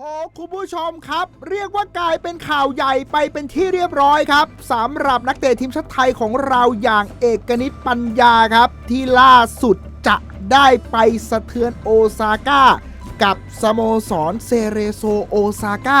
โอ้คุณผู้ชมครับ เรียกว่ากลายเป็นข่าวใหญ่ไปเป็นที่เรียบร้อยครับสำหรับนักเตะทีมชาติไทยของเราอย่างเอกนิตปัญญาครับ ที่ล่าสุดจะได้ไปสะเทือนโอซาก้า กับสโมสรเซเรโซโอซาก้า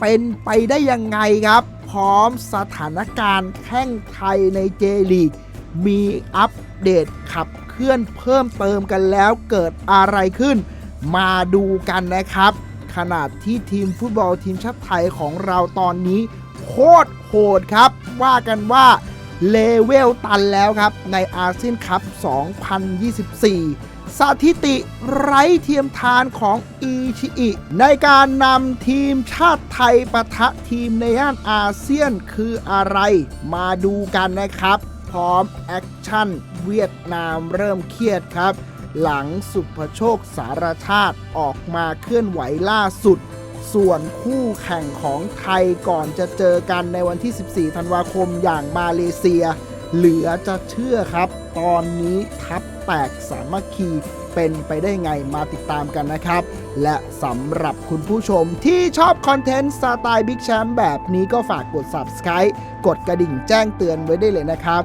เป็นไปได้ยังไงครับ พร้อมสถานการณ์แข้งไทยในเจลีก มีอัปเดตขับเคลื่อนเพิ่มเติมกันแล้วเกิดอะไรขึ้น มาดูกันนะครับ ขนาดที่ทีมฟุตบอลทีมชาติไทยของเราตอนนี้ โคตรโหดครับ ว่ากันว่าเลเวลตันแล้วครับ ในอาเซียนคัพ 2024 สถิติไร้เทียมทานของอีชิอิในการนำทีมชาติไทยปะทะทีมในย่านอาเซียนคืออะไร มาดูกันนะครับ พร้อมแอคชั่นเวียดนามเริ่มเครียดครับ หลังสุภโชคสารชาติออกมาเคลื่อนไหวล่าสุด ส่วนคู่แข่งของไทยก่อนจะเจอกันในวันที่ 14 ธันวาคมอย่างมาเลเซีย เหลือจะเชื่อครับ ตอนนี้ทัพแตกสามัคคีเป็นไปได้ไงมาติดตามกันนะครับ และสำหรับคุณผู้ชมที่ชอบคอนเทนต์สไตล์บิ๊กแชมป์แบบนี้ก็ฝากกด Subscribe กดกระดิ่งแจ้งเตือนไว้ได้เลยนะครับ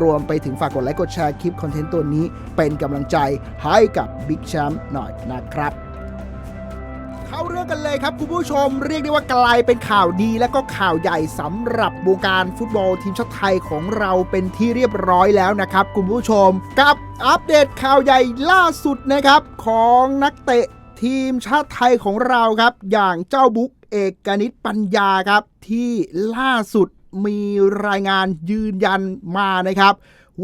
รวมไปถึงฝากกดไลค์กดแชร์คลิปคอนเทนต์ตัวนี้เป็นกำลังใจให้กับบิ๊กแชมป์หน่อยนะครับเข้าเรื่องกันเลยครับคุณผู้ชมเรียกได้ว่ากลายเป็นข่าวดีและก็ข่าวใหญ่สำหรับวงการฟุตบอลทีมชาติไทยของเราเป็นที่เรียบร้อยแล้วนะครับคุณผู้ชมกับอัปเดตข่าวใหญ่ล่าสุดนะครับของนักเตะทีมชาติไทยของเราครับ อย่างเจ้าบุ๊กเอกนิตปัญญาครับที่ล่าสุด มีรายงานยืนยันมานะครับ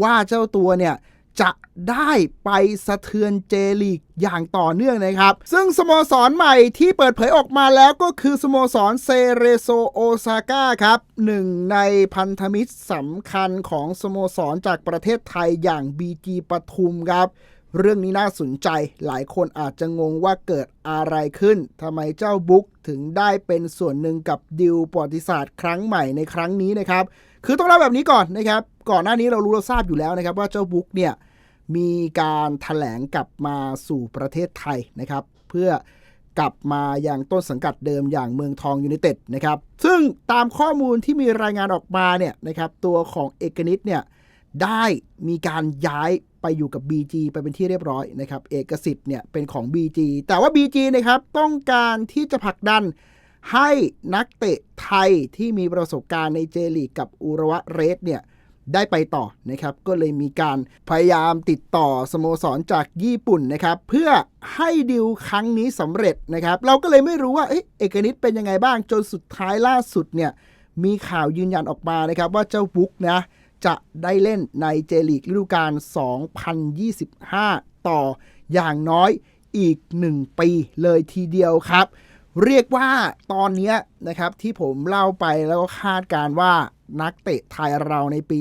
ว่าเจ้าตัวเนี่ยจะได้ไปสะเทือนเจลีกอย่างต่อเนื่องนะครับ ซึ่งสโมสรใหม่ที่เปิดเผยออกมาแล้วก็คือสโมสรเซเรโซโอซาก้าครับหนึ่งในพันธมิตรสำคัญของสโมสรจากประเทศไทยอย่าง BG ปทุมครับ เรื่องนี้น่าสนใจ หลายคนอาจจะงงว่าเกิดอะไรขึ้นทำไมเจ้าบุ๊กถึงได้เป็นส่วนหนึ่งกับดิวประวัติศาสตร์ครั้งใหม่ในครั้งนี้นะครับ คือต้องเล่าแบบนี้ก่อนนะครับ ก่อนหน้านี้เรารู้เราทราบอยู่แล้วนะครับ ว่าเจ้าบุ๊กเนี่ยมีการถแถลงกลับมาสู่ประเทศไทยนะครับ เพื่อกลับมาอย่างต้นสังกัดเดิมอย่างเมืองทองยูไนเต็ดนะครับ ซึ่งตามข้อมูลที่มีรายงานออกมาเนี่ยนะครับตัวของเอกนิตเนี่ย ได้มีการย้ายไปอยู่กับ BG ไปเป็นที่เรียบร้อยนะครับ เอกสิทธิ์เนี่ยเป็นของ BG แต่ว่า BG นะครับต้องการที่จะผลักดันให้นักเตะไทยที่มีประสบการณ์ในเจลีกกับอุระวะเรสเนี่ยได้ไปต่อนะครับ ก็เลยมีการพยายามติดต่อสโมสรจากญี่ปุ่นนะครับ เพื่อให้ดิวครั้งนี้สำเร็จนะครับ เราก็เลยไม่รู้ว่าเอเอกนิตเป็นยังไงบ้างจนสุดท้ายล่าสุดเนี่ยมีข่าวยืนยันออกมานะครับว่าเจ้าบุ๊กนะ จะได้เล่นในเจลีกฤดูกาล 2025 ต่ออย่างน้อยอีก 1 ปีเลยทีเดียวครับ เรียกว่าตอนเนี้ยนะครับที่ผมเล่าไปแล้วก็คาดการว่านักเตะไทยเราในปี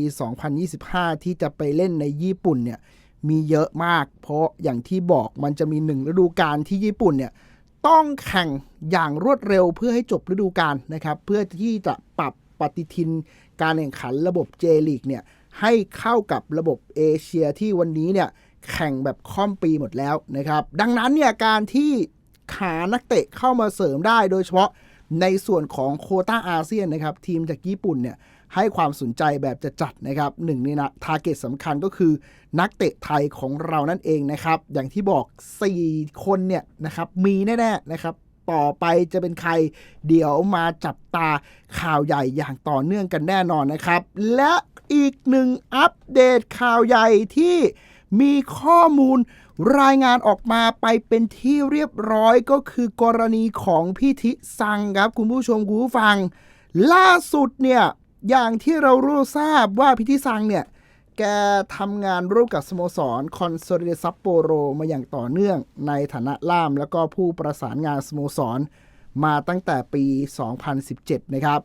2025 ที่จะไปเล่นในญี่ปุ่นเนี่ยมีเยอะมาก เพราะอย่างที่บอกมันจะมีหนึ่งฤดูกาลที่ญี่ปุ่นเนี่ยต้องแข่งอย่างรวดเร็วเพื่อให้จบฤดูกาลนะครับ เพื่อที่จะปรับปฏิทิน การแข่งขันระบบเจลีกเนี่ยให้เข้ากับระบบเอเชียที่วันนี้เนี่ยแข่งแบบค่อมปีหมดแล้วนะครับ ดังนั้นเนี่ยการที่ขานักเตะเข้ามาเสริมได้โดยเฉพาะในส่วนของโคต้าอาเซียนนะครับ ทีมจากญี่ปุ่นเนี่ยให้ความสนใจแบบจะจัดนะครับหนึ่งในนะทาร์เก็ตสำคัญก็คือนักเตะไทยของเรานั่นเองนะครับ อย่างที่บอก 4 คนเนี่ยนะครับมีแน่ๆนะครับ ต่อไปจะเป็นใคร เดี๋ยวมาจับตาข่าวใหญ่อย่างต่อเนื่องกันแน่นอนนะครับ และอีกหนึ่งอัปเดตข่าวใหญ่ที่มีข้อมูลรายงานออกมาไปเป็นที่เรียบร้อยก็คือกรณีของพี่ทิซังครับ คุณผู้ชมคุณผู้ฟัง ล่าสุดเนี่ย อย่างที่เรารู้ทราบว่าพิธิซังเนี่ย แกทำงานร่วมกับสโมสรคอนโซเดซัปโปโรมาอย่างต่อเนื่องในฐานะล่ามแล้วก็ผู้ประสานงานสโมสร มาตั้งแต่ปี 2017 นะครับ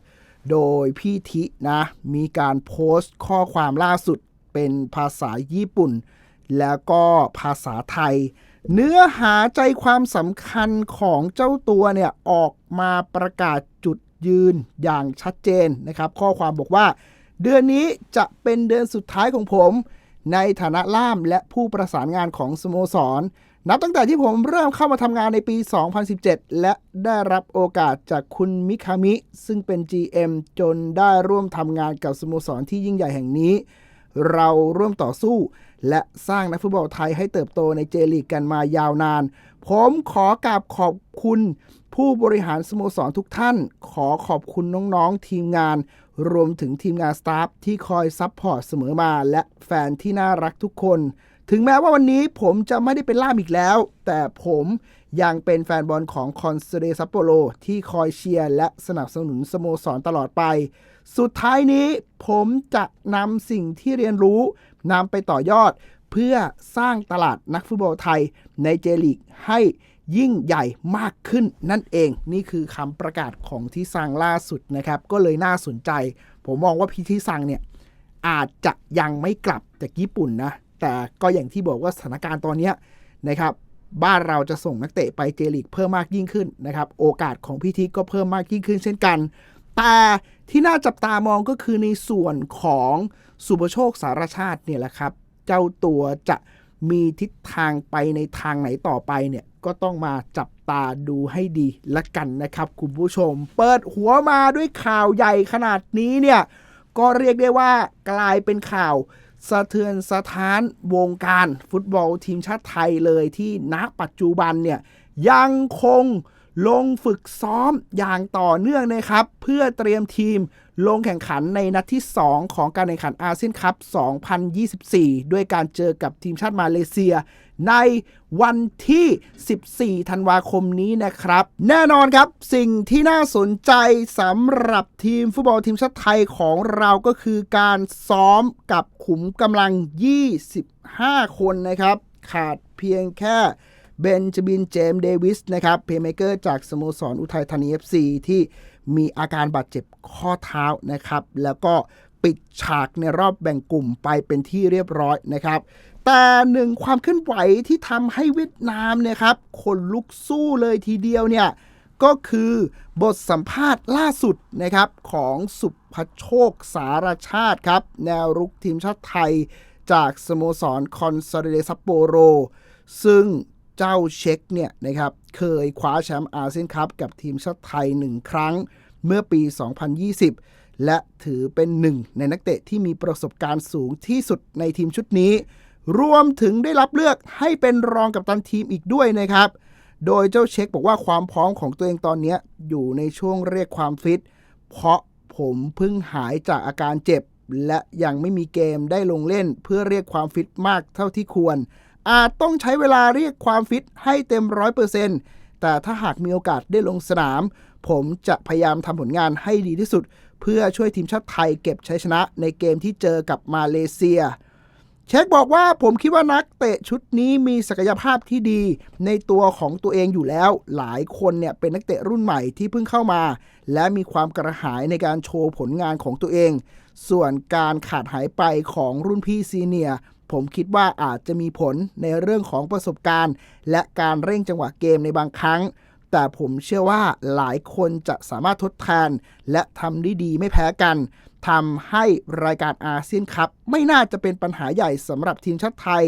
โดยพี่ทินะ มีการโพสต์ข้อความล่าสุดเป็นภาษาญี่ปุ่น แล้วก็ภาษาไทย เนื้อหาใจความสำคัญของเจ้าตัวเนี่ย ออกมาประกาศจุดยืนอย่างชัดเจนนะครับ ข้อความบอกว่า เดือนนี้จะเป็นเดือนสุดท้ายของผม ในฐานะล่ามและผู้ประสานงานของสโมสร นับตั้งแต่ที่ผมเริ่มเข้ามาทำงานในปี 2017 และได้รับโอกาสจากคุณมิคามิ ซึ่งเป็น GM จนได้ร่วมทำงานกับสโมสรที่ยิ่งใหญ่แห่งนี้ เราร่วมต่อสู้ และสร้างนักฟุตบอลไทยให้เติบโตในเจลีกกันมายาวนาน ผมขอกราบขอบคุณ ผู้บริหารสโมสรทุกท่าน ขอขอบคุณน้องๆทีมงาน รวมถึงทีมงานสตาฟที่คอยซัพพอร์ตเสมอมา และแฟนที่น่ารักทุกคน ถึงแม้ว่าวันนี้ผมจะไม่ได้เป็นล่ามอีกแล้ว แต่ผมยังเป็นแฟนบอลของคอนเซเดซัปโปโรที่คอยเชียร์และสนับสนุนสโมสรตลอดไป สุดท้ายนี้ผมจะนำสิ่งที่เรียนรู้นำไปต่อยอด เพื่อสร้างตลาดนักฟุตบอลไทยในเจลีกให้ ยิ่งใหญ่มากขึ้นนั่นเอง นี่คือคำประกาศของที่ซังล่าสุดนะครับ ก็เลยน่าสนใจ ผมมองว่าพี่ทีซังเนี่ยอาจจะยังไม่กลับจากญี่ปุ่นนะ แต่ก็อย่างที่บอกว่าสถานการณ์ตอนนี้นะครับบ้านเราจะส่งนักเตะไปเจลีกเพิ่มมากยิ่งขึ้นนะครับ โอกาสของพี่ทิกก็เพิ่มมากยิ่งขึ้นเช่นกัน แต่ที่น่าจับตามองก็คือในส่วนของสุภโชคสารชาติเนี่ยแหละครับ เจ้าตัวจะมีทิศทางไปในทางไหนต่อไปเนี่ย ก็ต้องมาจับตาดูให้ดีละกันนะครับ คุณผู้ชม เปิดหัวมาด้วยข่าวใหญ่ขนาดนี้เนี่ย ก็เรียกได้ว่ากลายเป็นข่าวสะเทือนสถานวงการฟุตบอลทีมชาติไทยเลยที่ณปัจจุบันเนี่ยยังคงลงฝึกซ้อมอย่างต่อเนื่องนะครับ เพื่อเตรียมทีม ลงแข่งขันในนัดที่ 2 ของการแข่งขันอาเซียนคัพ 2024 ด้วยการเจอกับทีมชาติมาเลเซีย ในวันที่ 14 ธันวาคมนี้นะครับ แน่นอนครับ สิ่งที่น่าสนใจสำหรับทีมฟุตบอลทีมชาติไทยของเราก็คือการซ้อมกับขุมกำลัง 25 คนนะครับ ขาดเพียงแค่เบนจามินเจมส์เดวิสนะครับเพย์เมเกอร์จากสโมสรอุทัยธานี FC ที่ มีอาการบาดเจ็บข้อเท้านะครับ แล้วก็ปิดฉากในรอบแบ่งกลุ่มไปเป็นที่เรียบร้อยนะครับ แต่หนึ่งความเคลื่อนไหวที่ทำให้เวียดนามเนี่ยครับคนลุกสู้เลยทีเดียวเนี่ยก็คือบทสัมภาษณ์ล่าสุดนะครับของสุภโชคสารชาติครับ แนวรุกทีมชาติไทยจากสโมสรคอนซาเดซัปโปโร ซึ่ง เจ้าเช็คเนี่ยนะครับเคยคว้าแชมป์อาเซียนคัพกับทีมชาติไทยหนึ่งครั้งเมื่อปี 2020 และถือเป็นหนึ่งในนักเตะที่มีประสบการณ์สูงที่สุดในทีมชุดนี้ รวมถึงได้รับเลือกให้เป็นรองกัปตันทีมอีกด้วยนะครับ โดยเจ้าเช็คบอกว่าความพร้อมของตัวเองตอนนี้อยู่ในช่วงเรียกความฟิต เพราะผมเพิ่งหายจากอาการเจ็บ และยังไม่มีเกมได้ลงเล่นเพื่อเรียกความฟิตมากเท่าที่ควร อาจต้องใช้เวลาเรียกความฟิตให้เต็มร้อยเปอร์เซ็นต์แต่ถ้าหากมีโอกาสได้ลงสนาม ผมจะพยายามทำผลงานให้ดีที่สุด เพื่อช่วยทีมชาติไทยเก็บชัยชนะในเกมที่เจอกับมาเลเซีย เช็คบอกว่าผมคิดว่านักเตะชุดนี้มีศักยภาพที่ดีในตัวของตัวเองอยู่แล้ว หลายคนเนี่ยเป็นนักเตะรุ่นใหม่ที่เพิ่งเข้ามา และมีความกระหายในการโชว์ผลงานของตัวเอง ส่วนการขาดหายไปของรุ่นพี่ซีเนียร์ ผมคิดว่าอาจจะมีผลในเรื่องของประสบการณ์ และการเร่งจังหวะเกมในบางครั้ง แต่ผมเชื่อว่าหลายคนจะสามารถทดแทนและทำได้ดีไม่แพ้กันทำให้รายการอาเซียนคัพไม่น่าจะเป็นปัญหาใหญ่สำหรับทีมชาติไทย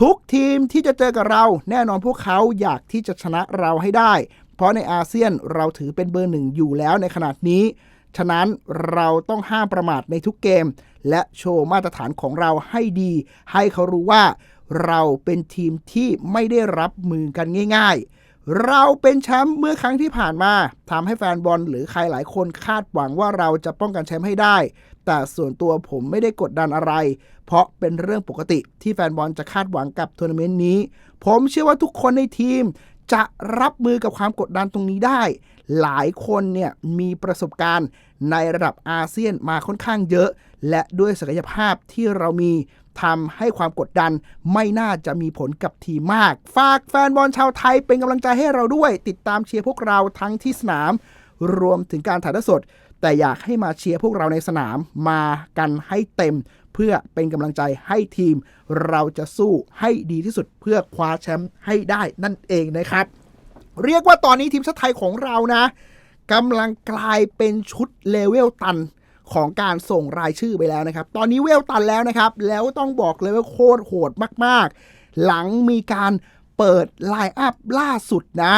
ทุกทีมที่จะเจอกับเรา แน่นอนพวกเขาอยากที่จะชนะเราให้ได้ เพราะในอาเซียนเราถือเป็นเบอร์หนึ่งอยู่แล้วในขนาดนี้ ฉะนั้นเราต้องห้ามประมาทในทุกเกม และโชว์มาตรฐานของเราให้ดี ให้เขารู้ว่า เราเป็นทีมที่ไม่ได้รับมือกันง่าย ๆ เราเป็นแชมป์เมื่อครั้งที่ผ่านมาทำให้แฟนบอลหรือใครหลายคนคาดหวังว่าเราจะป้องกันแชมป์ให้ได้ แต่ส่วนตัวผมไม่ได้กดดันอะไร เพราะเป็นเรื่องปกติที่แฟนบอลจะคาดหวังกับทัวร์นาเมนต์นี้ ผมเชื่อว่าทุกคนในทีมจะรับมือกับความกดดันตรงนี้ได้ หลายคนเนี่ยมีประสบการณ์ ในระดับอาเซียนมาค่อนข้างเยอะ และด้วยศักยภาพที่เรามีทำให้ความกดดันไม่น่าจะมีผลกับทีมมาก ฝากแฟนบอลชาวไทยเป็นกำลังใจให้เราด้วย ติดตามเชียร์พวกเราทั้งที่สนาม รวมถึงการถ่ายทอดสด แต่อยากให้มาเชียร์พวกเราในสนามมากันให้เต็ม เพื่อเป็นกำลังใจให้ทีม เราจะสู้ให้ดีที่สุดเพื่อคว้าแชมป์ให้ได้นั่นเองนะครับ เรียกว่าตอนนี้ทีมชาติไทยของเรานะ กำลังกลายเป็นชุดเลเวลตันของการส่งรายชื่อไปแล้วนะครับ ตอนนี้เวลตันแล้วนะครับ แล้วต้องบอกเลยว่าโคตรโหดมากๆ หลังมีการเปิดไลน์อัพล่าสุดนะ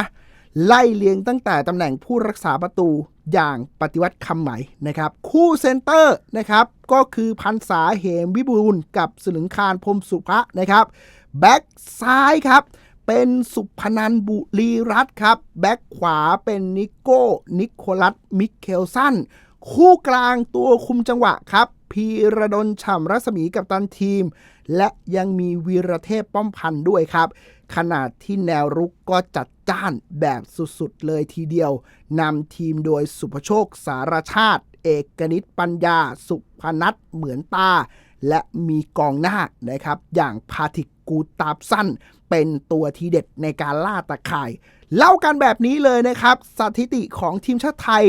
ไล่เลียงตั้งแต่ตำแหน่งผู้รักษาประตูอย่างปฏิวัติคำไหม่นะครับ คู่เซนเตอร์นะครับ ก็คือพันษาเหมวิบูลกับสลึงคารพรหมสุภะนะครับ แบ็กซ้ายครับ เป็นสุพนันบุรีรัตครับ แบ็กขวาเป็นนิโก้ นิโคลัส มิเคลสัน คู่กลางตัวคุมจังหวะครับ พีระดลฉ่ำรัศมีกับตันทีม และยังมีวีรเทพป้อมพันธ์ด้วยครับ ขนาดที่แนวรุกก็จัดจ้านแบบสุดๆ เลยทีเดียวนำทีมโดยสุภโชคสารชาติ เอกนิตปัญญา สุพนัทเหมือนตา และมีกองหน้านะครับ อย่างพาทิกกูตาบสั้นเป็นตัวทีเด็ดในการล่าตะข่าย เล่ากันแบบนี้เลยนะครับ สถิติของทีมชาติไทย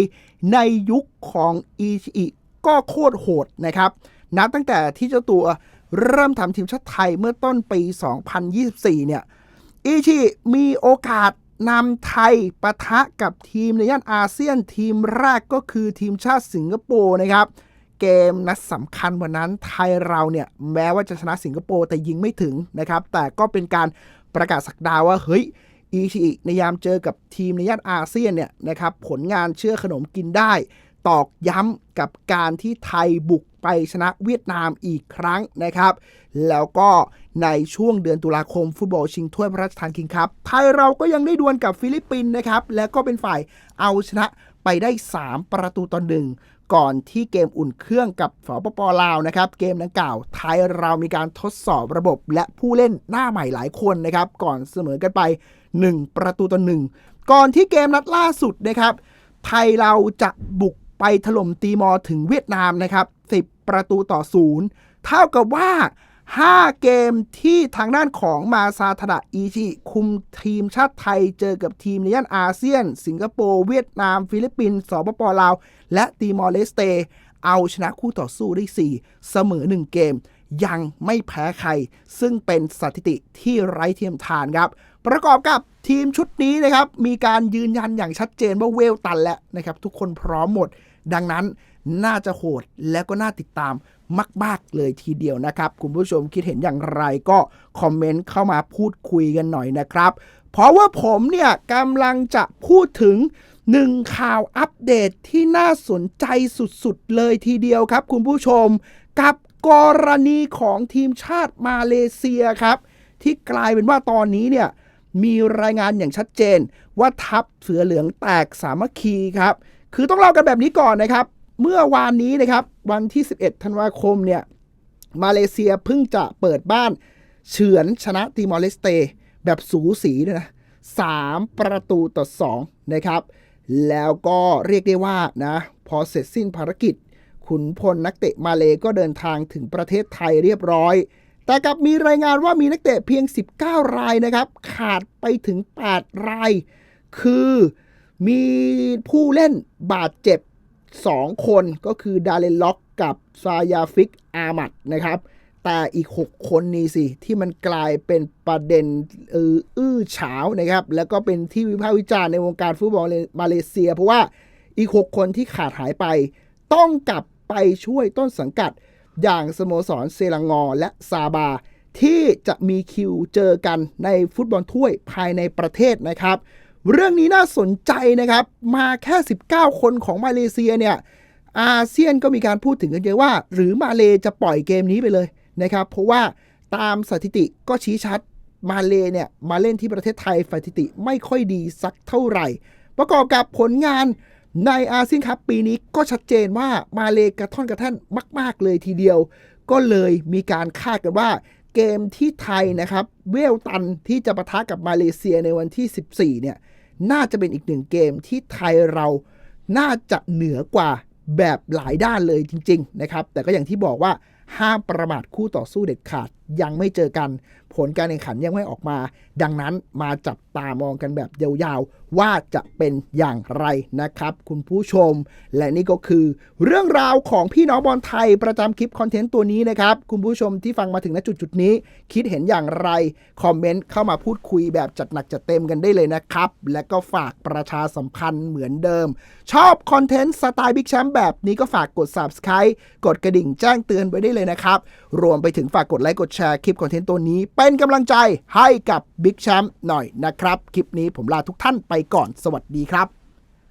ในยุคของอีชิก็โคตรโหดนะครับ นับตั้งแต่ที่เจ้าตัวเริ่มทำทีมชาติไทยเมื่อต้นปี 2024 เนี่ย อีชิมีโอกาสนำไทยปะทะกับทีมในย่านอาเซียนทีมแรกก็คือทีมชาติสิงคโปร์นะครับ เกมนัดสำคัญวันนั้นไทยเราเนี่ยแม้ว่าจะชนะสิงคโปร์แต่ยิงไม่ถึงนะครับ แต่ก็เป็นการประกาศสักดาว่าเฮ้ยอีชิในยามเจอกับทีมในย่านอาเซียนเนี่ยนะครับผลงานเชื่อขนมกินได้ ตอกย้ำกับการที่ไทยบุกไปชนะเวียดนามอีกครั้งนะครับ แล้วก็ในช่วงเดือนตุลาคมฟุตบอลชิงถ้วยพระราชทานคิงครับ ไทยเราก็ยังได้ดวลกับฟิลิปปินส์นะครับ แล้วก็เป็นฝ่ายเอาชนะไปได้ 3 ประตูต่อหนึ่ง ก่อนที่เกมอุ่นเครื่องกับสปปลาวนะครับ เกมดังกล่าวไทยเรามีการทดสอบระบบและผู้เล่นหน้าใหม่หลายคนนะครับ ก่อนเสมอกันไป 1 ประตูต่อหนึ่งก่อนที่เกมนัดล่าสุดนะครับ ไทยเราจะบุกไปถล่มตีมอถึงเวียดนามนะครับ 10 ประตูต่อศูนย์เท่ากับว่า 5 เกมที่ทางด้านของมาซาทดะอีชิ คุมทีมชาติไทยเจอกับทีมในย่านอาเซียน สิงคโปร์เวียดนาม ฟิลิปปินส์สปปลาว และตีมอร์เลสเต เอาชนะคู่ต่อสู้ได้ 4 เสมอ 1 เกม ยังไม่แพ้ใคร ซึ่งเป็นสถิติที่ไร้เทียมทานครับ ประกอบกับทีมชุดนี้นะครับ มีการยืนยันอย่างชัดเจนว่าเวลตันแล้วนะครับ ทุกคนพร้อมหมด ดังนั้นน่าจะโหดและก็น่าติดตาม มาก ๆ เลยทีเดียวนะครับ คุณผู้ชมคิดเห็นอย่างไรก็คอมเมนต์เข้ามาพูดคุยกันหน่อยนะครับ เพราะว่าผมเนี่ยกำลังจะพูดถึงหนึ่งข่าวอัปเดตที่น่าสนใจสุด ๆ เลยทีเดียวครับ คุณผู้ชม กับกรณีของทีมชาติมาเลเซียครับ ที่กลายเป็นว่าตอนนี้เนี่ยมีรายงานอย่างชัดเจน ว่าทัพเสือเหลืองแตกสามัคคีครับ คือต้องเล่ากันแบบนี้ก่อนนะครับ เมื่อวานนี้นะครับ วันที่ 11 ธันวาคมเนี่ย มาเลเซียเพิ่งจะเปิดบ้าน เฉือนชนะติมอร์เลสเต แบบสูสีด้วยนะสามประตูต่อ 2 นะครับ แล้วก็เรียกได้ว่านะ พอเสร็จสิ้นภารกิจ ขุนพลนักเตะมาเลก็เดินทางถึงประเทศไทยเรียบร้อย แต่กลับมีรายงานว่ามีนักเตะเพียง 19 รายนะครับ ขาดไปถึง 8 ราย คือมีผู้เล่นบาดเจ็บ 2 คนก็คือดาเลนล็อกกับซายาฟิกอามัดนะครับ แต่อีก 6 คนนี้สิ ที่มันกลายเป็นประเด็นอื้อฉาวนะครับ แล้วก็เป็นที่วิพากษ์วิจารณ์ในวงการฟุตบอลมาเลเซีย เพราะว่าอีก 6 คนที่ขาดหายไป ต้องกลับไปช่วยต้นสังกัดอย่างสโมสรเซลังงอและซาบา ที่จะมีคิวเจอกันในฟุตบอลถ้วยภายในประเทศนะครับ เรื่องนี้น่าสนใจนะครับ มาแค่ 19 คนของมาเลเซียเนี่ยอาเซียนก็มีการพูดถึงกันเยอะว่า หรือมาเลจะปล่อยเกมนี้ไปเลยนะครับ เพราะว่าตามสถิติก็ชี้ชัดมาเลเนี่ยมาเล่นที่ประเทศไทยสถิติไม่ค่อยดีสักเท่าไหร่ ประกอบกับผลงานในอาเซียนคัพปีนี้ก็ชัดเจนว่ามาเลกระท่อนกระแท่นมาก ๆ เลยทีเดียว ก็เลยมีการคาดกันว่า เกมที่ไทยนะครับ เวลตันที่จะปะทะกับมาเลเซียในวันที่ 14 เนี่ย น่าจะเป็นอีกหนึ่งเกมที่ไทยเราน่าจะเหนือกว่าแบบหลายด้านเลยจริง ๆ นะครับ แต่ก็อย่างที่บอกว่าห้ามประมาทคู่ต่อสู้เด็ดขาดยังไม่เจอกัน ผลการแข่งขันยังไม่ออกมา ดังนั้นมาจับตามองกันแบบยาวๆ ว่าจะเป็นอย่างไรนะครับ คุณผู้ชม และนี่ก็คือ เรื่องราวของพี่น้องบอลไทยประจำคลิปคอนเทนต์ตัวนี้นะครับ คุณผู้ชมที่ฟังมาถึงณจุดจุดๆนี้ คิดเห็นอย่างไร คอมเมนต์เข้ามาพูดคุยแบบจัดหนักจัดเต็มกันได้เลยนะครับ และก็ฝากประชาสัมพันธ์เหมือนเดิม ชอบคอนเทนต์สไตล์บิ๊กแชมป์แบบนี้ก็ฝากกด subscribe กดกระดิ่งแจ้งเตือนไว้ได้เลยนะครับรวมไปถึงฝากกดไลค์กดแชร์คลิปคอนเทนต์ตัวนี้เป็นกำลังใจให้กับบิ๊กแชมป์หน่อยนะครับ คลิปนี้ผมลาทุกท่านไปก่อนสวัสดีครับ